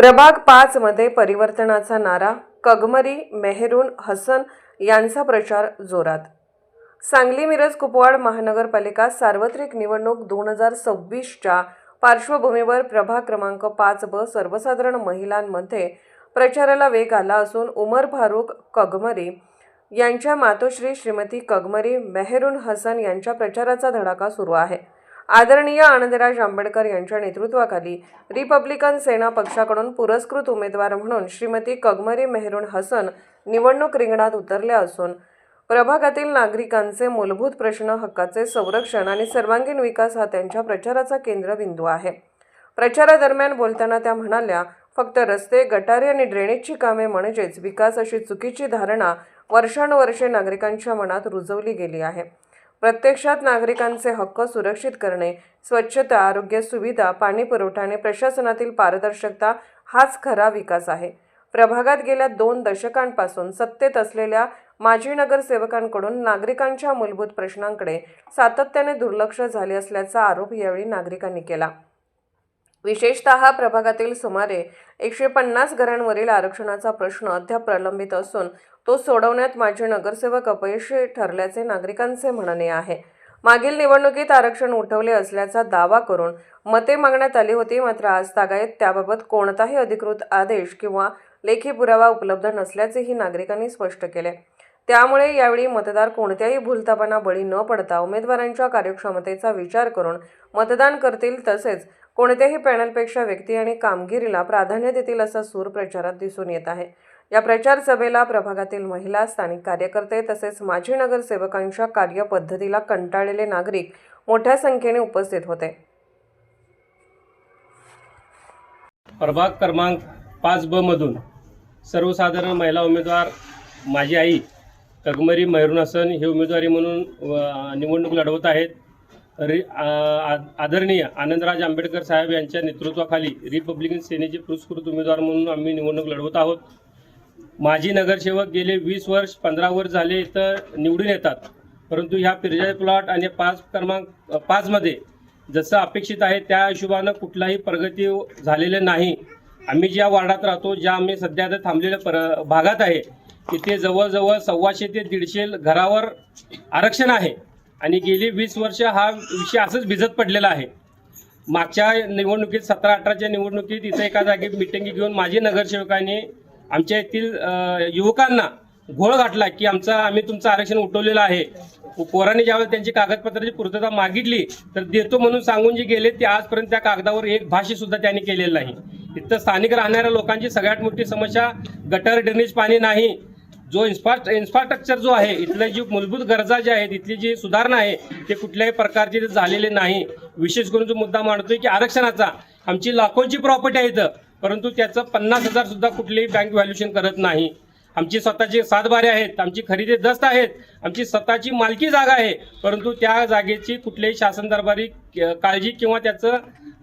प्रभाग पाच मध्ये परिवर्तनाचा नारा कगमरी मेहरून हसन यांचा प्रचार जोरात. सांगली मिरज कुपवाड महानगरपालिका सार्वत्रिक निवडणूक दोन हजार सव्वीसच्या पार्श्वभूमीवर प्रभाग क्रमांक पाच ब सर्वसाधारण महिलांमध्ये प्रचाराला वेग आला असून उमर फारूक कगमरी यांच्या मातोश्री श्रीमती कगमरी मेहरून हसन यांच्या प्रचाराचा धडाका सुरू आहे. आदरणीय आनंदराज आंबेडकर यांच्या नेतृत्वाखाली रिपब्लिकन सेना पक्षाकडून पुरस्कृत उमेदवार म्हणून श्रीमती कगमरी मेहरून हसन निवडणूक रिंगणात उतरल्या असून प्रभागातील नागरिकांचे मूलभूत प्रश्न हक्काचे संरक्षण आणि सर्वांगीण विकास हा त्यांच्या प्रचाराचा केंद्रबिंदू आहे. प्रचारादरम्यान बोलताना त्या म्हणाल्या फक्त रस्ते गटारे आणि ड्रेनेजची कामे म्हणजेच विकास अशी चुकीची धारणा वर्षानुवर्षे नागरिकांच्या मनात रुजवली गेली आहे. प्रत्यक्षात नागरिकांचे हक्क सुरक्षित करणे स्वच्छता आरोग्य सुविधा पाणीपुरवठा आणि प्रशासनातील पारदर्शकता हाच खरा विकास आहे. प्रभागात गेल्या दोन दशकांपासून सत्तेत असलेल्या माजी नगरसेवकांकडून नागरिकांच्या मूलभूत प्रश्नांकडे सातत्याने दुर्लक्ष झाले असल्याचा आरोप यावेळी नागरिकांनी केला. विशेषतः प्रभागातील सुमारे एकशे पन्नास घरांवरील आरक्षणाचा प्रश्न अद्याप प्रलंबित असून तो सोडवण्यात माजी नगरसेवक अपयशी ठरल्याचे नागरिकांचे म्हणणे आहे. मागील निवडणुकीत आरक्षण उठवले असल्याचा दावा करून मते मागण्यात आली होती मात्र आज तागायत त्याबाबत कोणताही अधिकृत आदेश किंवा लेखी पुरावा उपलब्ध नसल्याचेही नागरिकांनी स्पष्ट केले. त्यामुळे यावेळी मतदार कोणत्याही भूलथापांना बळी न पडता उमेदवारांच्या कार्यक्षमतेचा विचार करून मतदान करतील तसेच कोणत्याही पॅनलपेक्षा व्यक्ती आणि कामगिरीला प्राधान्य देतील असा सूर प्रचारात दिसून येत आहे. या प्रचार सभेला प्रभागातील महिला स्थानिक कार्यकर्ते तसेच माजी नगरसेवकांच्या कार्यपद्धतीला कंटाळलेले नागरिक मोठ्या संख्येने उपस्थित होते. प्रभाग क्रमांक पाच ब मधून सर्वसाधारण महिला उमेदवार माझी आई कगमरी मैरून हसन हे उमेदवारी म्हणून निवडणूक लढवत आहेत. रि आदरणीय आनंदराज आंबेडकर साहेब यांच्या नेतृत्वाखाली रिपब्लिकन सेनेचे पुरस्कृत उमेदवार म्हणून आम्ही निवडणूक लढवत आहोत. माजी नगरसेवक गेले वीस वर्ष पंधरा वर्ष झाले तर निवडून येतात. परंतु ह्या पिरजाई प्लॉट आणि पाच क्रमांक पाचमध्ये जसं अपेक्षित आहे त्या हिशोबानं कुठलाही प्रगती झालेले नाही. आम्ही ज्या वार्डात राहतो ज्या आम्ही सध्या आता थांबलेल्या पर भागात आहे तिथे जवळजवळ सव्वाशे ते दीडशे घरावर आरक्षण आहे. आणि गेली वीस वर्ष हा विषय असंच भिजत पडलेला आहे. मागच्या निवडणुकीत सतरा अठराच्या निवडणुकीत इथं एका जागी मिटिंग घेऊन माजी नगरसेवकांनी आमच्या येथील युवकांना घोळ घातला की आमचा आम्ही तुमचं आरक्षण उठवलेलं आहे. पोरांनी ज्यावेळेस त्यांची कागदपत्राची पूर्तता मागितली तर देतो म्हणून सांगून जे गेले ते आजपर्यंत त्या कागदावर एक भाष्य सुद्धा त्यांनी केलेलं नाही. इथं स्थानिक राहणाऱ्या लोकांची सगळ्यात मोठी समस्या गटर ड्रेनेज पाणी नाही जो इन्फ्रा इन्फ्रास्ट्रक्चर जो आहे इथल्या जी मूलभूत गरजा ज्या आहेत इथली जी सुधारणा आहे ते कुठल्याही प्रकारचे झालेले नाही. विशेष करून जो मुद्दा मांडतोय की आरक्षणाचा. आमची लाखोंची प्रॉपर्टी आहे इथं परंतु त्याचं पन्नास हजार सुद्धा कुठलीही बँक व्हॅल्युएशन करत नाही. आमची स्वतःची सातबारे आहेत आमची खरेदी दस्त आहेत आमची स्वतःची मालकी जागा आहे परंतु त्या जागेची कुठल्याही शासन दरबारी क- काळजी किंवा त्याचं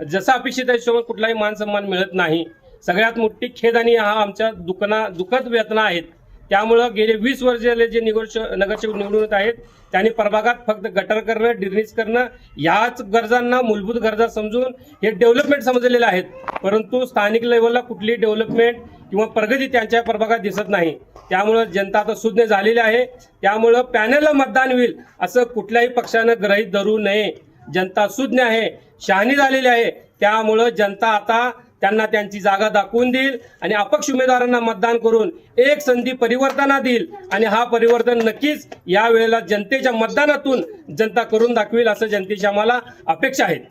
जसं अपेक्षित आहे कुठलाही मान सन्मान मिळत नाही. सगळ्यात मोठी खेद आणि हा आमच्या दुकाना दुखद वेदना आहेत. त्यामुळं गेले वीस वर्ष झाले जे निगोश नगरसेवक निवडून येत आहेत त्यांनी प्रभागात फक्त गटर करणं डिरनीज करणं याच गरजांना मूलभूत गरजा समजून हे डेव्हलपमेंट समजलेले आहेत. परंतु स्थानिक लेवलला कुठली डेव्हलपमेंट किंवा प्रगती त्यांच्या प्रभागात दिसत नाही. त्यामुळं जनता आता सुज्ञ झालेली आहे. त्यामुळं पॅनलला मतदान होईल असं कुठल्याही पक्षानं ग्रहित धरू नये. जनता सुज्ञ आहे शहाणी झालेली आहे. त्यामुळं जनता आता त्यांना त्यांची जागा दाखवून देईल आणि अपक्ष उमेदवारांना मतदान करून एक संधी परिवर्तना देईल. आणि हा परिवर्तन नक्कीच या वेळेला जनतेच्या मतदानातून जनता करून दाखवेल असं जनतेची आम्हाला अपेक्षा आहेत